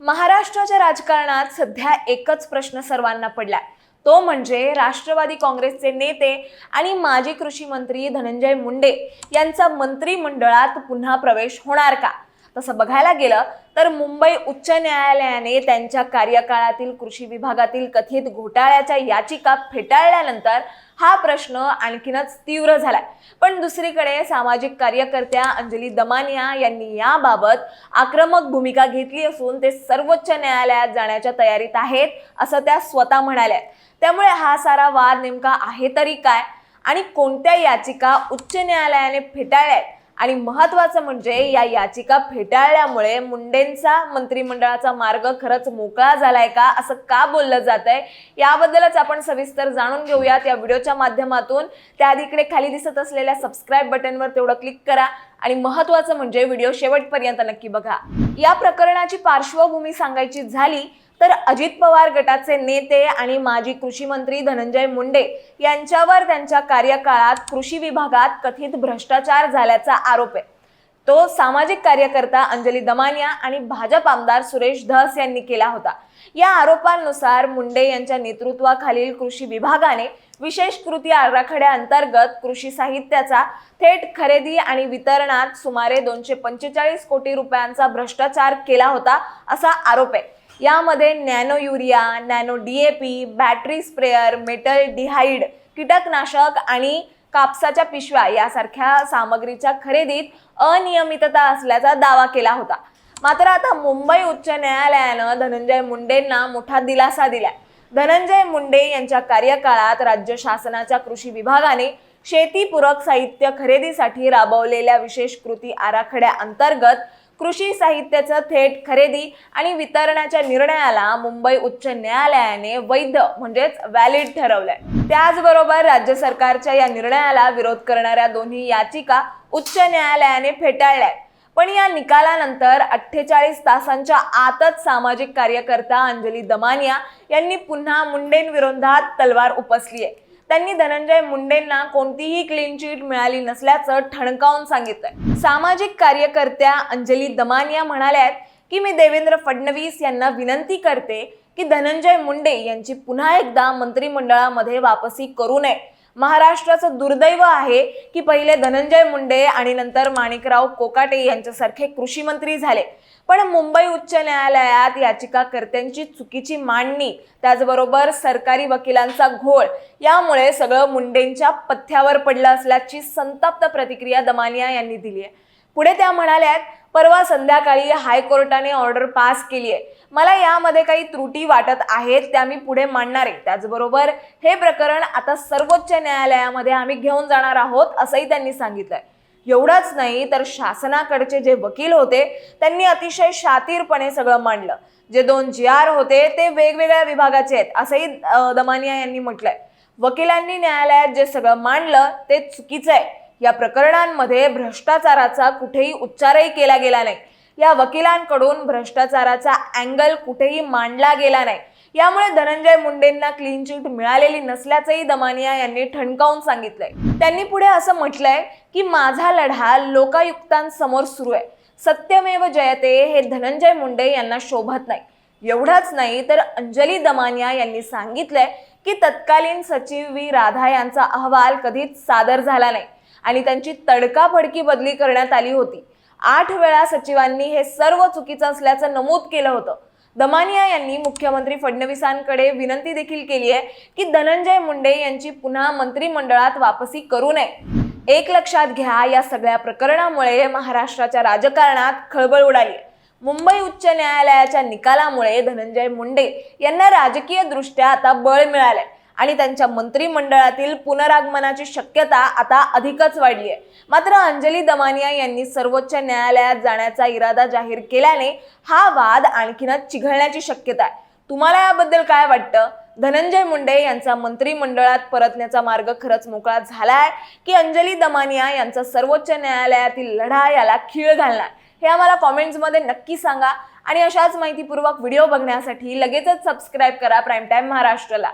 महाराष्ट्राच्या राजकारणात सध्या एकच प्रश्न सर्वांना पडलाय. तो म्हणजे राष्ट्रवादी काँग्रेसचे नेते आणि माजी कृषी मंत्री धनंजय मुंडे यांचा मंत्रिमंडळात पुन्हा प्रवेश होणार का? तसं बघायला गेलं तर मुंबई उच्च न्यायालयाने त्यांच्या कार्यकाळातील कृषी विभागातील कथित घोटाळ्याच्या याचिका फेटाळल्यानंतर हा प्रश्न आणखीनच तीव्र झालाय. पण दुसरीकडे सामाजिक कार्यकर्त्या अंजली दमानिया यांनी याबाबत आक्रमक भूमिका घेतली असून ते सर्वोच्च न्यायालयात जाण्याच्या तयारीत आहेत असं त्या स्वतः म्हणाल्या. त्यामुळे हा सारा वाद नेमका आहे तरी काय? आणि कोणत्या याचिका उच्च न्यायालयाने फेटाळल्या आहेत आणि महत्वाचं म्हणजे या याचिका फेटाळल्यामुळे मुंडेंचा मंत्रिमंडळाचा मार्ग खरंच मोकळा झालाय का? असं का बोललं जात आहे याबद्दलच आपण सविस्तर जाणून घेऊयात या व्हिडिओच्या माध्यमातून. त्याआधी इकडे खाली दिसत असलेल्या सबस्क्राईब बटनवर तेवढं क्लिक करा आणि महत्वाचं म्हणजे व्हिडिओ शेवटपर्यंत नक्की बघा. या प्रकरणाची पार्श्वभूमी सांगायची झाली तर अजित पवार गटाचे नेते आणि माजी कृषी मंत्री धनंजय मुंडे यांच्यावर त्यांच्या कार्यकाळात कृषी विभागात कथित भ्रष्टाचार झाल्याचा आरोप आहे. तो सामाजिक कार्यकर्ता अंजली दमानिया आणि भाजप आमदार सुरेश धस यांनी केला होता. या आरोपांनुसार मुंडे यांच्या नेतृत्वाखालील कृषी विभागाने विशेष कृती आराखड्याअंतर्गत कृषी साहित्याचा थेट खरेदी आणि वितरणात सुमारे दोनशे पंचेचाळीस कोटी रुपयांचा भ्रष्टाचार केला होता असा आरोप आहे. यामध्ये nano urea nano D A P battery sprayer metaldehyde कीटकनाशक आणि कापसाच्या पिशव्या यासारख्या सामग्रीच्या खरेदीत अनियमितता असल्याचा दावा केला होता. मात्र आता मुंबई उच्च न्यायालयानं धनंजय मुंडेंना मोठा दिलासा दिलाय. धनंजय मुंडे यांच्या कार्यकाळात राज्य शासनाच्या कृषी विभागाने शेतीपूरक साहित्य खरेदीसाठी राबवलेल्या विशेष कृती आराखड्याअंतर्गत कृषी साहित्याचं थेट खरेदी आणि वितरणाच्या निर्णयाला मुंबई उच्च न्यायालयाने वैध म्हणजेच व्हॅलिड ठरवलंय. त्याचबरोबर राज्य सरकारच्या या निर्णयाला विरोध करणाऱ्या दोन्ही याचिका उच्च न्यायालयाने फेटाळल्या पण या निकालानंतर अठ्ठेचाळीस तासांच्या आतच सामाजिक कार्यकर्ता अंजली दमानिया यांनी पुन्हा मुंडेंविरोधात तलवार उपसली आहे त्यांनी धनंजय मुंडेंना कोणतीही क्लीन चिट मिळाली नसल्याचं ठणकावून सांगितलंय. सामाजिक कार्यकर्त्या अंजली दमानिया म्हणाल्यात की मी देवेंद्र फडणवीस यांना विनंती करते की धनंजय मुंडे यांची पुन्हा एकदा मंत्रिमंडळामध्ये वापसी करू नये. महाराष्ट्राचं दुर्दैव आहे की पहिले धनंजय मुंडे आणि नंतर माणिकराव कोकाटे यांच्यासारखे कृषी मंत्री झाले. पण मुंबई उच्च न्यायालयात याचिकाकर्त्यांची चुकीची मांडणी त्याचबरोबर सरकारी वकिलांचा घोळ यामुळे सगळं मुंडेंच्या पथ्यावर पडलं असल्याची संतप्त प्रतिक्रिया दमानिया यांनी दिली आहे. पुढे त्या म्हणाल्यात परवा संध्याकाळी हायकोर्टाने ऑर्डर पास केली आहे. मला यामध्ये काही त्रुटी वाटत आहेत त्या मी पुढे मांडणार आहे. त्याचबरोबर हे प्रकरण आता सर्वोच्च न्यायालयामध्ये आम्ही घेऊन जाणार आहोत असंही त्यांनी सांगितलंय. एवढंच नाही तर शासनाकडचे जे वकील होते त्यांनी अतिशय शातीरपणे सगळं मांडलं. जे दोन जी आर होते ते वेगवेगळ्या विभागाचे आहेत असंही दमानिया यांनी म्हटलंय. वकिलांनी न्यायालयात जे सगळं मांडलं ते चुकीचं आहे. या प्रकरणांमध्ये भ्रष्टाचाराचा कुठेही उच्चारही केला गेला नाही. या वकिलांकडून भ्रष्टाचाराचा अँगल कुठेही मांडला गेला नाही. यामुळे धनंजय मुंडेंना क्लीन चिट मिळालेली नसल्याचंही दमानिया यांनी ठणकावून सांगितलंय. त्यांनी पुढे असं म्हटलंय की माझा लढा लोकायुक्तांसमोर सुरू आहे. सत्यमेव जयते हे धनंजय मुंडे यांना शोभत नाही. एवढंच नाही तर अंजली दमानिया यांनी सांगितलंय की तत्कालीन सचिव व्ही. राधा यांचा अहवाल कधीच सादर झाला नाही आणि त्यांची तडकाफडकी बदली करण्यात आली होती. आठ वेळा सचिवांनी हे सर्व चुकीचं असल्याचं नमूद केलं होतं. दमानिया यांनी मुख्यमंत्री फडणवीसांकडे विनंती देखील केली आहे की धनंजय मुंडे यांची पुन्हा मंत्रिमंडळात वापसी करू नये. एक लक्षात घ्या या सगळ्या प्रकरणामुळे महाराष्ट्राच्या राजकारणात खळबळ उडाली. मुंबई उच्च न्यायालयाच्या निकालामुळे धनंजय मुंडे यांना राजकीय दृष्ट्या आता बळ मिळालंय. आणि त्यांच्या मंत्रिमंडळातील पुनरागमनाची शक्यता आता अधिकच वाढली आहे. मात्र अंजली दमानिया यांनी सर्वोच्च न्यायालयात जाण्याचा इरादा जाहीर केल्याने हा वाद आणखीनच चिघळण्याची शक्यता आहे. तुम्हाला याबद्दल काय वाटतं? धनंजय मुंडे यांचा मंत्रिमंडळात परतण्याचा मार्ग खरंच मोकळा झालाय की अंजली दमानिया यांचा सर्वोच्च न्यायालयातील लढा याला खीळ घालणार? हे आम्हाला कॉमेंट्समध्ये नक्की सांगा. आणि अशाच माहितीपूर्वक व्हिडिओ बघण्यासाठी लगेचच सबस्क्राईब करा प्राईम टाईम महाराष्ट्रला.